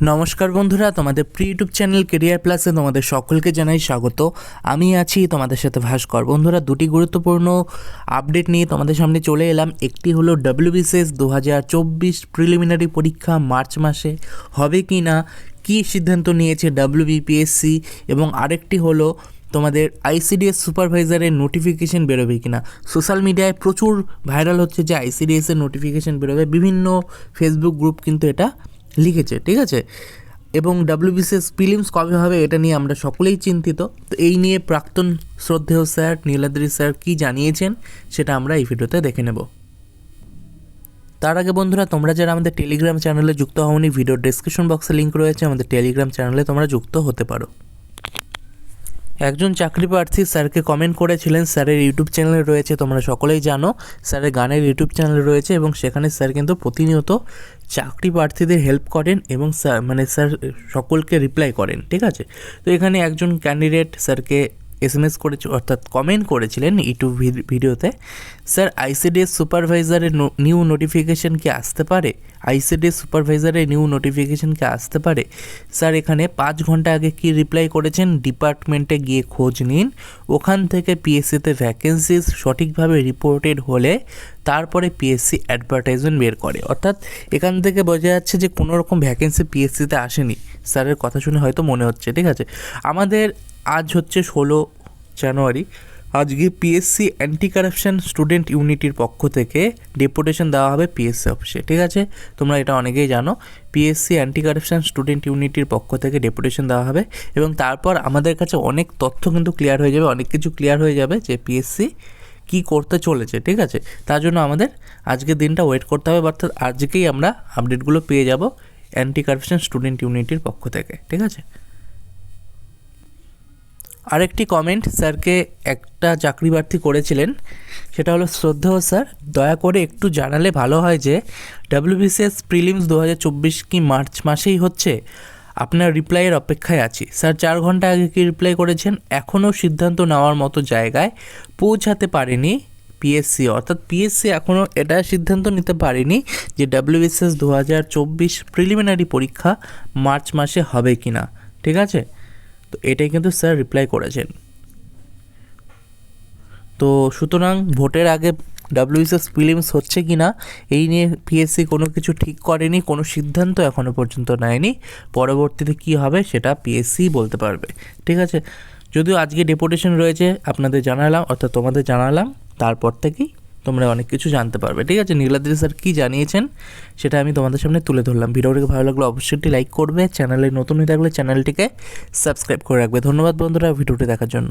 নমস্কার বন্ধুরা, তোমাদের প্রি ইউটিউব চ্যানেল কেরিয়ার প্লাসে তোমাদের সকলকে জানাই স্বাগত। আমি আছি তোমাদের সাথে ভাস্কর। বন্ধুরা, দুটি গুরুত্বপূর্ণ আপডেট নিয়ে তোমাদের সামনে চলে এলাম। একটি হলো ডাব্লিউবিসিএস দু হাজার চব্বিশ প্রিলিমিনারি পরীক্ষা মার্চ মাসে হবে কি না, কী সিদ্ধান্ত নিয়েছে ডাব্লিউবিপিএসসি এবং আরেকটি হলো তোমাদের আইসিডিএস সুপারভাইজারের নোটিফিকেশন বেরোবে কিনা সোশ্যাল মিডিয়ায় প্রচুর ভাইরাল হচ্ছে যে আইসিডিএস এর নোটিফিকেশন বেরোবে। বিভিন্ন ফেসবুক গ্রুপ কিন্তু এটা লিখেছে, ঠিক আছে? এবং ডাব্লিউবিসিএস প্রিলিমস কবে হবে এটা নিয়ে আমরা সকলেই চিন্তিত। তো এই নিয়ে প্রাক্তন শ্রদ্ধেয় স্যার, নীলাদ্রি স্যার কী জানিয়েছেন সেটা আমরা এই ভিডিওতে দেখে নেব। তার আগে বন্ধুরা, তোমরা যারা আমাদের টেলিগ্রাম চ্যানেলে যুক্ত হওনি ভিডিও ডেসক্রিপশন বক্সে লিঙ্ক রয়েছে, আমাদের টেলিগ্রাম চ্যানেলে তোমরা যুক্ত হতে পারো। একজন চাকরি প্রার্থী স্যারকে কমেন্ট করেছিলেন, স্যারের ইউটিউব চ্যানেল রয়েছে, তোমরা সকলেই জানো। স্যারের গানের ইউটিউব চ্যানেল রয়েছে এবং সেখানে স্যার কিন্তু প্রতিনিয়ত চাকরি প্রার্থীদের হেল্প করেন এবং স্যার মানে স্যার সকলকে রিপ্লাই করেন, ঠিক আছে? তো এখানে একজন ক্যান্ডিডেট স্যারকে এস এম এস করেছে, অর্থাৎ কমেন্ট করেছিলেন ইউটিউব ভিডিওতে স্যার আইসিডিএস সুপারভাইজারের নিউ নোটিফিকেশন কি আসতে পারে? আইসিডিএস সুপারভাইজারের নিউ নোটিফিকেশন কি আসতে পারে? স্যার এখানে পাঁচ ঘণ্টা আগে কি রিপ্লাই করেছেন? ডিপার্টমেন্টে গিয়ে খোঁজ নিন। ওখান থেকে পিএসসিতে ভ্যাকেন্সিস সঠিকভাবে রিপোর্টেড হলে তারপরে পিএসসি অ্যাডভার্টাইজমেন্ট বের করে। অর্থাৎ এখান থেকে বোঝা যাচ্ছে যে কোনো রকম ভ্যাকেন্সি পিএসসিতে আসেনি। স্যারের কথা শুনে হয়তো মনে হচ্ছে, ঠিক আছে? আমাদের আজ হচ্ছে ষোলো জানুয়ারি। আজকে পিএসসি অ্যান্টি কারাপশন স্টুডেন্ট ইউনিটির পক্ষ থেকে ডেপুটেশন দেওয়া হবে পিএসসি অফিসে ঠিক আছে? তোমরা এটা অনেকেই জানো। পিএসসি অ্যান্টি কারাপশন স্টুডেন্ট ইউনিটির পক্ষ থেকে ডেপুটেশন দেওয়া হবে এবং তারপর আমাদের কাছে অনেক তথ্য কিন্তু ক্লিয়ার হয়ে যাবে, অনেক কিছু ক্লিয়ার হয়ে যাবে যে পিএসসি কী করতে চলেছে, ঠিক আছে? তার জন্য আমাদের আজকের দিনটা ওয়েট করতে হবে, অর্থাৎ আজকেই আমরা আপডেটগুলো পেয়ে যাব অ্যান্টি কারাপশন স্টুডেন্ট ইউনিটির পক্ষ থেকে, ঠিক আছে? আরেকটি কমেন্ট স্যারকে একটা চাকরি প্রার্থী করেছিলেন, সেটা হলো শ্রদ্ধেয় স্যার, দয়া করে একটু জানালে ভালো হয় যে ডাব্লিউবিসিএস প্রিলিমস দু হাজার চব্বিশ কি মার্চ মাসেই হচ্ছে? আপনার রিপ্লাইয়ের অপেক্ষায় আছি। স্যার, চার ঘণ্টা আগে কি রিপ্লাই করেছেন? এখনও সিদ্ধান্ত নেওয়ার মতো জায়গায় পৌঁছাতে পারেনি পিএসসি অর্থাৎ পিএসসি এখনও এটা সিদ্ধান্ত নিতে পারেনি যে ডাব্লিউবিসিএস দু হাজার চব্বিশ প্রিলিমিনারি পরীক্ষা মার্চ মাসে হবে কি না ঠিক আছে? তো এটাই কিন্তু স্যার রিপ্লাই করেছেন। তো সুতরাং ভোটের আগে ডাব্লিউবিসিএস প্রিলিমস হচ্ছে কি না, এই নিয়ে পিএসসি কোনো কিছু ঠিক করেনি, কোনো সিদ্ধান্ত এখনও পর্যন্ত নেয়নি। পরবর্তীতে কি হবে সেটা পিএসসি বলতে পারবে। ঠিক আছে? যদিও আজকে ডেপুটেশন রয়েছে, আপনাদের জানালাম, অর্থাৎ তোমাদের জানালাম, তারপর থেকেই তোমরা অনেক কিছু জানতে পারবে। ঠিক আছে? নীলাদ্রি স্যার কী জানিয়েছেন সেটা আমি তোমাদের সামনে তুলে ধরলাম। ভিডিওটিকে ভালো লাগলে অবশ্যই লাইক করবে। চ্যানেলে নতুন হয়ে থাকলে চ্যানেলটিকে সাবস্ক্রাইব করে রাখবে। ধন্যবাদ বন্ধুরা ভিডিওটি দেখার জন্য।